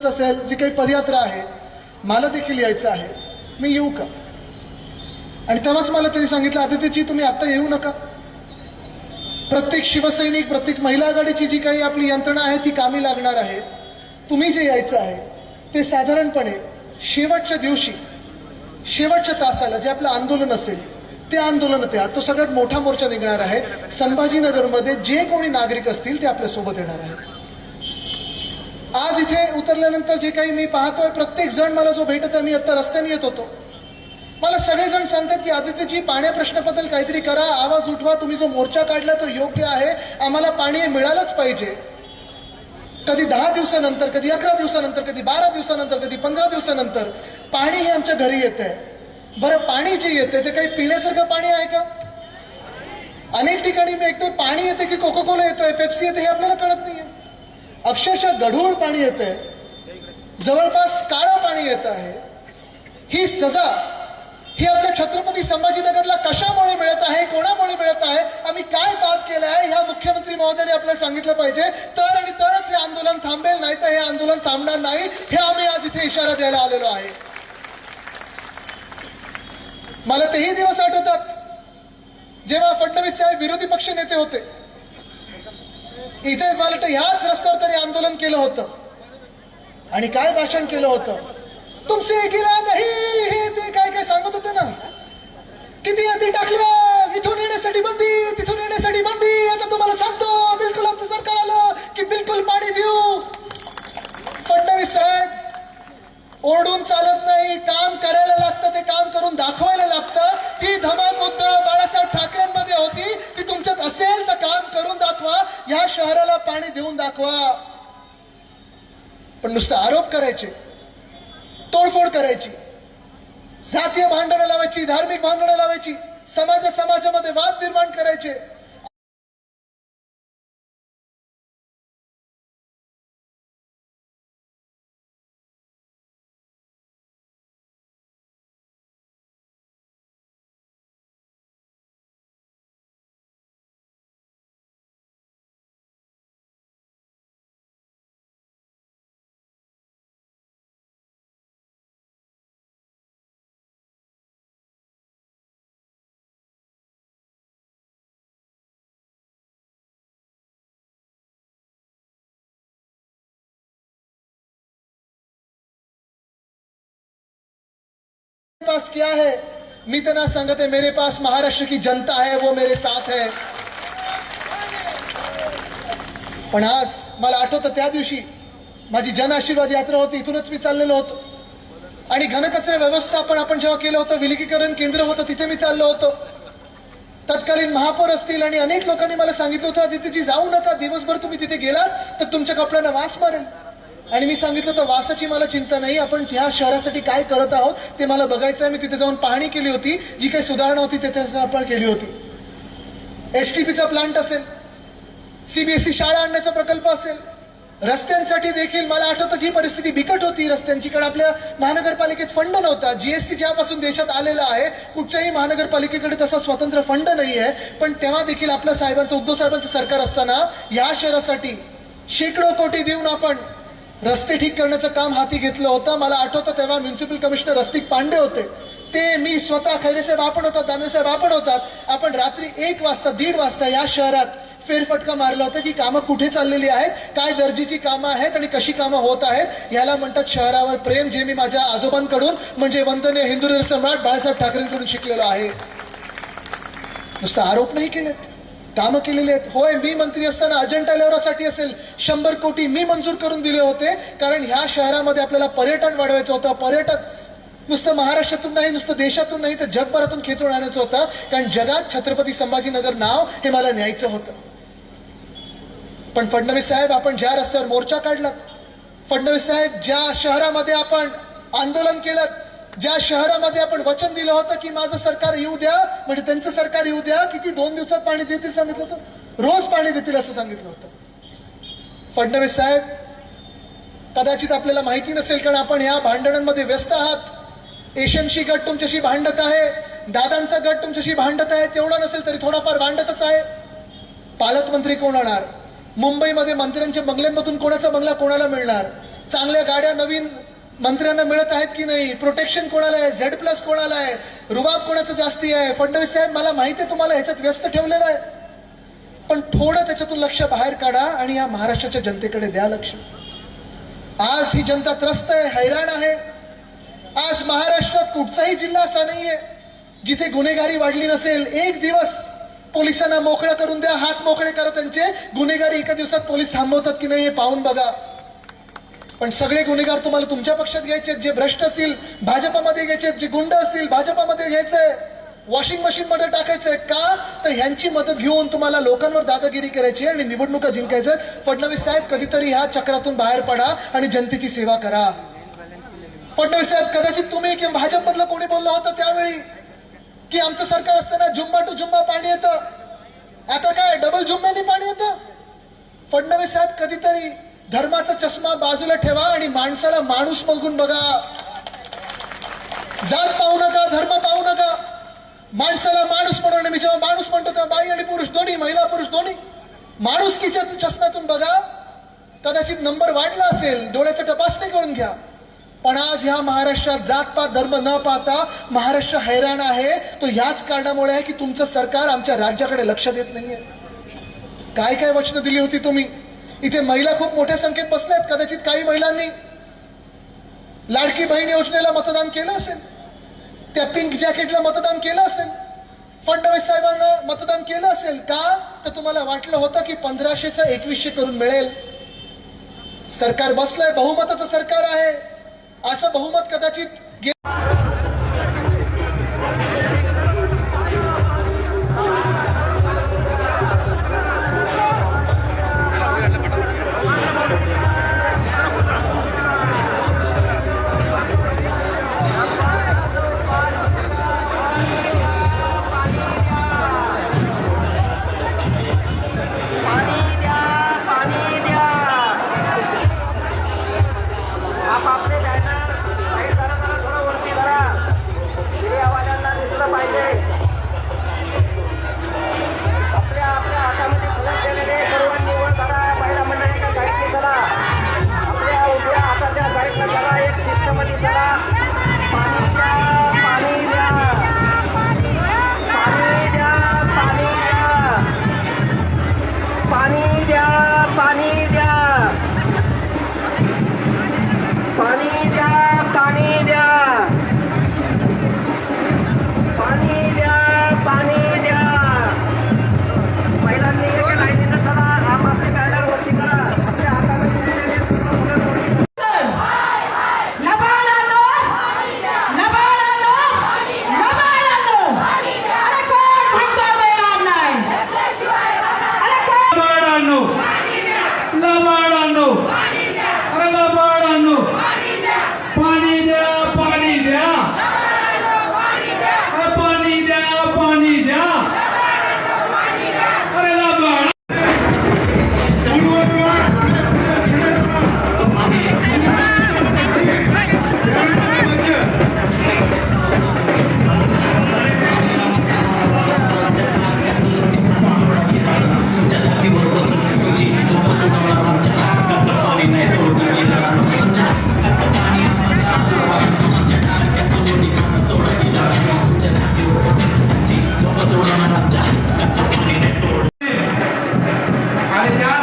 असेल जी काही पदयात्रा आहे मला देखील यायचं आहे. मी येऊ का? आणि तेव्हाच मला त्यांनी सांगितलं आदित्यजी तुम्ही आता येऊ नका. प्रत्येक शिवसैनिक प्रत्येक महिला आघाडीची जी काही आपली यंत्रणा आहे ती कामी लागणार आहे. तुम्ही जे यायचं आहे ते साधारणपणे शेवटच्या दिवशी शेवटच्या तासाला जे आपलं आंदोलन असेल ते आंदोलन त्या तो सगळ्यात मोठा मोर्चा निघणार आहे. संभाजीनगरमध्ये जे कोणी नागरिक असतील ते आपल्यासोबत येणार आहेत. आज इथे उतरल्यानंतर जे काही मी पाहतोय प्रत्येक जण मला जो भेटत आहे मी आता रस्त्याने येत होतो. मला सगळेजण सांगतात की आदित्यजी पाण्या प्रश्नाबद्दल काहीतरी करा आवाज उठवा तुम्ही जो मोर्चा काढला तो योग्य आहे आम्हाला पाणी मिळालंच पाहिजे. कधी दहा दिवसानंतर कधी अकरा दिवसानंतर कधी बारा दिवसानंतर कधी पंधरा दिवसानंतर पाणी हे आमच्या घरी येत आहे बरं पाणी जे येते ते काही पिण्यासारखं पाणी आहे का? अनेक ठिकाणी मी ऐकतोय पाणी येते की कोको कोला येतोय पेप्सी येते हे आपल्याला कळत नाहीये. अक्षरशः गढूळ पाणी येते जवळपास काळं पाणी येत आहे. ही सजा ही आपल्या छत्रपती संभाजीनगरला कशामुळे मिळत आहे कोणामुळे मिळत आहे आम्ही काय पाप केलं आहे ह्या मुख्यमंत्री महोदयाने आपल्याला सांगितलं पाहिजे. तर आणि तरच हे आंदोलन थांबेल नाही तर हे आंदोलन थांबणार नाही हे आम्ही आज इथे इशारा द्यायला आलेलो आहे. मला तेही दिवस आठवतात जेव्हा फडणवीस साहेब विरोधी पक्ष नेते होते. इथे मला वाटतं ह्याच रस्त्यावर त्यांनी आंदोलन केलं होतं. आणि काय भाषण केलं होतं? तुमसे गिला नाही हे ते काय काय सांगत होते ना? किती यादी टाकल्या इथून येण्यासाठी बंदी तिथून येण्यासाठी बंदी. आता तुम्हाला सांगतो बिलकुल आमचं सरकार आलं की बिलकुल पाणी देऊ. पाणी देऊन दाखवा पण नुसतं आरोप करायचे तोडफोड करायची जातीय भांडणं लावायची धार्मिक भांडणं लावायची समाज समाजामध्ये वाद निर्माण करायचे पास क्या है। मी त्यांना सांगत आहे मेरे पास महाराष्ट्र की जनता है वो मेरे साथ है। पण आज मला आठवतं त्या दिवशी माझी जन आशीर्वाद यात्रा होती इथूनच मी चाललेलो होतो. आणि घनकचरा व्यवस्थापन आपण जेव्हा केलं होतं विलगीकरण केंद्र होतं तिथे मी चाललो होतो. तत्कालीन महापौर असतील आणि अनेक लोकांनी मला सांगितलं होतं तिथे जी जाऊ नका दिवसभर तुम्ही तिथे गेलात तर तुमच्या कपड्यांना वास मारेल. आणि मी सांगितलं तर वासाची मला चिंता नाही. आपण ह्या शहरासाठी काय करत आहोत ते मला बघायचं आहे. मी तिथे जाऊन पाहणी केली होती. जी काही सुधारणा होती तिथे आपण केली होती. एस टी पीचा प्लांट असेल सीबीएसई शाळा आणण्याचा प्रकल्प असेल रस्त्यांसाठी देखील मला आठवतं जी परिस्थिती बिकट होती रस्त्यांची कारण आपल्या महानगरपालिकेत फंड नव्हता. जीएसटी ज्यापासून देशात आलेला आहे कुठच्याही महानगरपालिकेकडे तसा स्वतंत्र फंड नाही आहे. पण तेव्हा देखील आपल्या साहेबांचं उद्धव साहेबांचं सरकार असताना या शहरासाठी शेकडो कोटी देऊन आपण रस्ते ठीक करण्याचं काम हाती घेतलं होतं. मला आठवतं तेव्हा म्युन्सिपल कमिशनर रस्तिक पांडे होते. ते मी स्वतः खैरेसाहेब आपण होतात दानवेसाहेब आपण होतात. आपण रात्री एक वाजता दीड वाजता या शहरात फेरफटका मारला होता की कामं कुठे चाललेली आहेत काय दर्जेची कामं आहेत आणि कशी कामं होत आहेत याला म्हणतात शहरावर प्रेम जे मी माझ्या आजोबांकडून म्हणजे वंदनीय हिंदू सम्राट बाळासाहेब ठाकरेंकडून शिकलेलो आहे. नुसतं आरोप नाही केलेत. कामं केलेली आहेत. होय मी मंत्री असताना अजंठा लेवरासाठी असेल. शंभर कोटी मी मंजूर करून दिले होते. कारण ह्या शहरामध्ये आपल्याला पर्यटन वाढवायचं होतं. पर्यटक नुसतं महाराष्ट्रातून नाही नुसतं देशातून नाही तर जगभरातून खेचून आणायचं होतं. कारण जगात छत्रपती संभाजीनगर नाव हे मला न्यायचं होतं. पण फडणवीस साहेब आपण ज्या रस्त्यावर मोर्चा काढलात फडणवीस साहेब ज्या शहरामध्ये आपण आंदोलन केलं ज्या शहरामध्ये आपण वचन दिलं होतं की माझं सरकार येऊ द्या म्हणजे त्यांचं सरकार येऊ द्या किती दोन दिवसात पाणी देतील सांगितलं होतं? रोज पाणी देतील असं सांगितलं होतं. फडणवीस साहेब कदाचित आपल्याला माहिती नसेल कारण आपण ह्या भांडणांमध्ये व्यस्त आहात. एशियनशी गट तुमच्याशी भांडत आहे दादांचा गट तुमच्याशी भांडत आहे तेवढं नसेल तरी थोडाफार भांडतच आहे. पालकमंत्री कोण होणार? मुंबईमध्ये मंत्र्यांच्या बंगल्यांमधून कोणाचा बंगला कोणाला मिळणार? चांगल्या गाड्या नवीन मंत्र्यांना मिळत आहेत की नाही? प्रोटेक्शन कोणाला आहे? झेड प्लस कोणाला आहे? रुबाब कोणाचं जास्ती आहे? फडणवीस साहेब मला माहिती आहे तुम्हाला ह्याच्यात व्यस्त ठेवलेलं आहे. पण थोडं त्याच्यातून लक्ष बाहेर काढा आणि या महाराष्ट्राच्या जनतेकडे द्या लक्ष. आज ही जनता त्रस्त आहे हैराण आहे. आज महाराष्ट्रात कुठचाही जिल्हा असा नाहीये जिथे गुन्हेगारी वाढली नसेल. एक दिवस पोलिसांना मोकळं करून द्या. हात मोकळे करा त्यांचे. गुन्हेगारी एका दिवसात पोलीस थांबवतात की नाही हे पाहून बघा. पण सगळे गुन्हेगार तुम्हाला तुमच्या पक्षात घ्यायचे जे भ्रष्ट असतील भाजपामध्ये घ्यायचे जे गुंड असतील भाजपामध्ये घ्यायचंय वॉशिंग मशीन मध्ये टाकायचंय का? तर ह्यांची मदत घेऊन तुम्हाला लोकांवर दादागिरी करायची आणि निवडणुका जिंकायचं फडणवीस साहेब कधीतरी ह्या चक्रातून बाहेर पडा आणि जनतेची सेवा करा. फडणवीस साहेब कदाचित तुम्ही किंवा भाजपमधलं कोणी बोललं होतं त्यावेळी की आमचं सरकार असताना जुम्मा टू जुम्मा पाणी येतं? आता काय डबल जुम्म्याने पाणी येतं? फडणवीस साहेब कधीतरी धर्माचा चष्मा बाजूला ठेवा आणि माणसाला माणूस बघून बघा. जात पाहू नका धर्म पाहू नका. माणसाला माणूस म्हणून मी जेव्हा माणूस म्हणतो तेव्हा बाई आणि पुरुष दोन्ही महिला पुरुष दोन्ही. माणुसकीच्या चष्म्यातून बघा. कदाचित नंबर वाढला असेल डोळ्याचं तपासणी करून घ्या. पण आज ह्या महाराष्ट्रात जातपात धर्म न पाहता महाराष्ट्र हैराण आहे. तो ह्याच कारणामुळे आहे की तुमचं सरकार आमच्या राज्याकडे लक्ष देत नाहीये. काय काय वचनं दिली होती तुम्ही? इथे महिला खूप मोठ्या संख्येत बसल्यात कदाचित काही महिलांनी लाडकी बहीण योजनेला मतदान केलं असेल. त्या पिंक जॅकेटला मतदान केलं असेल. फडणवीस साहेबांना मतदान केलं असेल का? तर तुम्हाला वाटलं होतं की पंधराशेचं एकवीसशे करून मिळेल. सरकार बसलंय. बहुमताचं सरकार आहे. असं बहुमत कदाचित Dale ya.